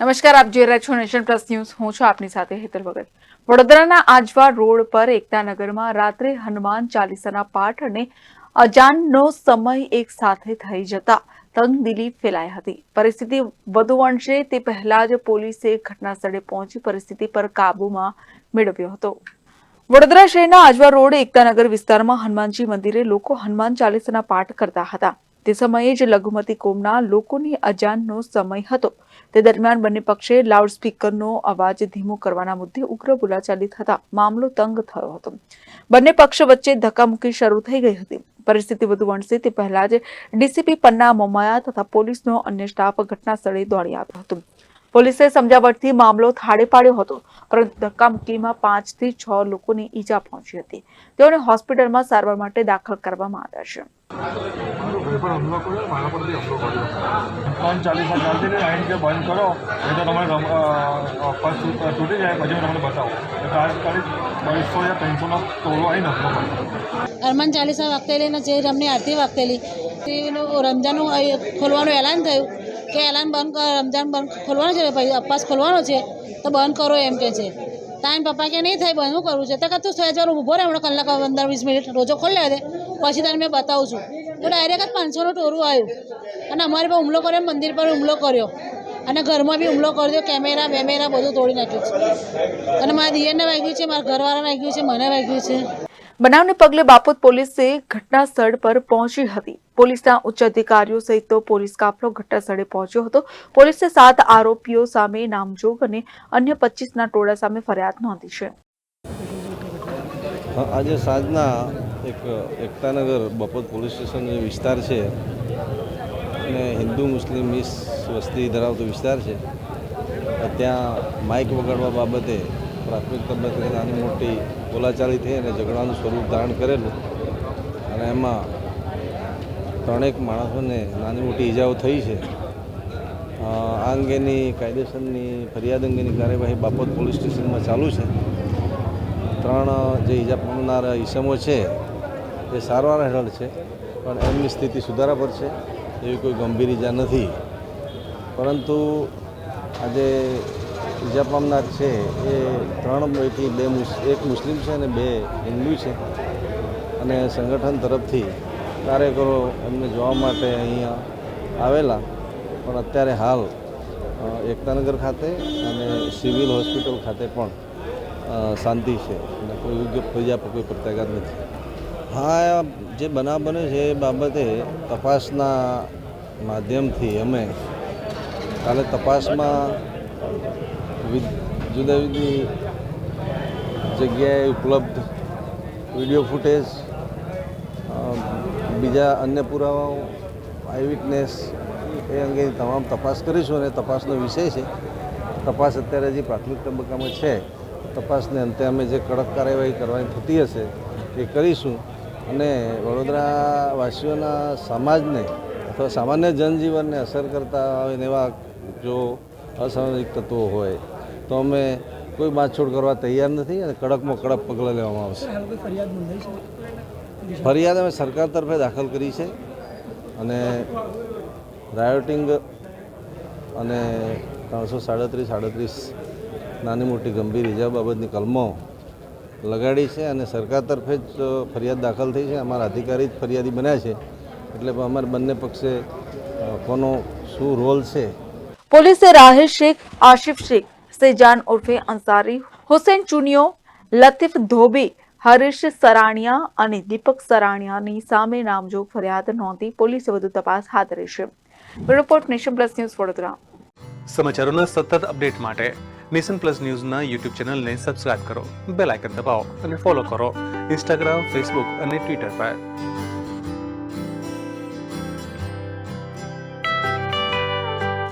નમસ્કાર, આપ જોઈ રહ્યા છો નેશન પ્લસ ન્યૂઝ. હું છું આપની સાથે હેતર ભગત. વડોદરાના આજવા રોડ પર એકતાનગરમાં રાત્રે હનુમાન ચાલીસાના પાઠ અને અજાનનો સમય એક સાથે થઈ જતા તંગદિલી ફેલાઈ હતી. પરિસ્થિતિ વધુ વણશે તે પહેલા જ પોલીસે ઘટના સ્થળે પહોંચી પરિસ્થિતિ પર કાબૂમાં મેળવ્યો હતો. વડોદરા શહેરના આજવા રોડ એકતાનગર વિસ્તારમાં હનુમાનજી મંદિરે લોકો હનુમાન ચાલીસાના પાઠ કરતા હતા. તે સમયે જ લઘુમતી કોમના લોકોની અજાનનો સમય હતો. તે દરમિયાન બંને પક્ષે લાઉડસ્પીકરનો અવાજ ધીમો કરવાના મુદ્દે ઉગ્ર બોલાચાલી થતા મામલો તંગ થયો હતો. બંને પક્ષ વચ્ચે ધક્કામુક્કી શરૂ થઈ ગઈ હતી. પરિસ્થિતિ વધુ વણસે તે પહેલા જ ડીસીપી પન્ના મોમાયા તથા પોલીસનો અન્ય સ્ટાફ ઘટના સ્થળે દોડી આવ્યો હતો. પોલીસે સમજાવટથી મામલો થાળે પાડ્યો હતો, પરંતુ ધક્કામુક્કીમાં પાંચથી છ લોકોને ઈજા પહોંચી હતી. તેઓને હોસ્પિટલમાં સારવાર માટે દાખલ કરવામાં આવ્યા છે. બંધ ચાલીસા વાગતેલી ને જે રમની આરતી વાગતેલી, તેનું રમજાનું ખોલવાનું એલાન થયું. કે એલાન બંધ કર રમજાન બંધ ખોલવાનું છે, પછી અપાસ ખોલવાનો છે, તો બંધ કરો એમ કે છે. તાન પપ્પા કે નહીં થાય, બંધ કરવું છે? તો કે તું સહેજ વાર ઊભો રહે, હમણાં કલાક પંદર વીસ મિનિટ રોજો ખોલી દે, પછી તને મેં બતાવું છું. તો ડાયરેક્ટ જ પાંચસોનું ટોરું આવ્યું. અને અમારે પર હુમલો કર્યો, મંદિર પર હુમલો કર્યો. અને ઘરમાં બી હુમલો કરી દો કેમેરા, બેમેરા બધું તોડી નાખ્યું છે. અને મારા દિયરને વાગ્યું છે, મારા ઘરવાળાને વાગ્યું છે, મને વાગ્યું છે. બનાવને પગલે બાપોદ પોલીસે ઘટના સ્થળ પર પહોંચી હતી. પોલીસના ઉચ્ચ અધિકારીઓ સહિત પોલીસ કાફલો ઘટના સ્થળે પહોંચ્યો હતો. પોલીસે સાત આરોપીઓ સામે નામજોગ અને અન્ય પચીસના ટોળા સામે ફરિયાદ નોંધી છે. આજે સાંજના એક એકતાનગર બપોર પોલીસ સ્ટેશન જે વિસ્તાર છે અને હિન્દુ મુસ્લિમ મિસ વસ્તી ધરાવતો વિસ્તાર છે, ત્યાં માઇક વગાડવા બાબતે પ્રાથમિક તબક્કે નાની મોટી બોલાચાલી થઈ અને ઝઘડાનું સ્વરૂપ ધારણ કરેલું. અને એમાં ત્રણેક માણસોને નાની મોટી ઈજાઓ થઈ છે. આ અંગેની કાયદેસરની ફરિયાદ અંગેની કાર્યવાહી બાપોદ પોલીસ સ્ટેશનમાં ચાલુ છે. ત્રણ જે ઈજા પામનાર ઈસમો છે, એ સારવાર હેઠળ છે, પણ એમની સ્થિતિ સુધારા પર છે, એવી કોઈ ગંભીર ઈજા નથી. પરંતુ આજે ઈજા પામનાર છે એ ત્રણ પૈકી બે એક મુસ્લિમ છે અને બે હિન્દુ છે. અને સંગઠન તરફથી કાર્યકરો એમને જોવા માટે અહીંયા આવેલા. પણ અત્યારે હાલ એકતાનગર ખાતે અને સિવિલ હોસ્પિટલ ખાતે પણ શાંતિ છે. અને કોઈ યોગ્ય ફરિયા પર કોઈ પ્રત્યાઘાત નથી. હા જે બનાવ બને છે એ બાબતે તપાસના માધ્યમથી અમે કાલે તપાસમાં જુદા જુદી જગ્યાએ ઉપલબ્ધ વીડિયો ફૂટેજ બીજા અન્ય પુરાવાઓ, આઈ વિટનેસ એ અંગેની તમામ તપાસ કરીશું અને તપાસનો વિષય છે. તપાસ અત્યારે જે પ્રાથમિક તબક્કામાં છે, તપાસને અંતે અમે જે કડક કાર્યવાહી કરવાની થતી હશે એ કરીશું. અને વડોદરા વાસીઓના સમાજને અથવા સામાન્ય જનજીવનને અસર કરતા હોય એવા જો અસામાજિક તત્વો હોય તો અમે કોઈ બાંધછોડ કરવા તૈયાર નથી અને કડકમાં કડક પગલાં લેવામાં આવશે. ફરિયાદ અમે સરકાર તરફે દાખલ કરી છે અને રાયોટિંગ અને ત્રણસો સાડત્રીસ સાડત્રીસ નાની મોટી ગંભીર ઇજા બાબતની કલમો લગાડી છે અને સરકાર તરફે જ ફરિયાદ દાખલ થઈ છે. અમારા અધિકારી જ ફરિયાદી બન્યા છે. એટલે અમારે બંને પક્ષે કોનો શું રોલ છે? પોલીસે રાહિલ શેખ આશિફ શેખ સેજાન ઉર્ફે અંસારી હુસેન ચુનિયો લતીફ ધોબી હરીશ સરાણિયા અને દીપક સરાણિયાની સામે નામજોગ ફરિયાદ નોંધી પોલીસે વધુ તપાસ હાથ ધરી છે report Nation Plus News Vadodara સમાચારોના સતત અપડેટ માટે નેશન પ્લસ ન્યૂઝના યુટ્યુબ ચેનલને સબસ્ક્રાઇબ કરો બેલ આઇકન દબાવો અને ફોલો કરો ઇન્સ્ટાગ્રામ ફેસબુક અને ટ્વિટર પર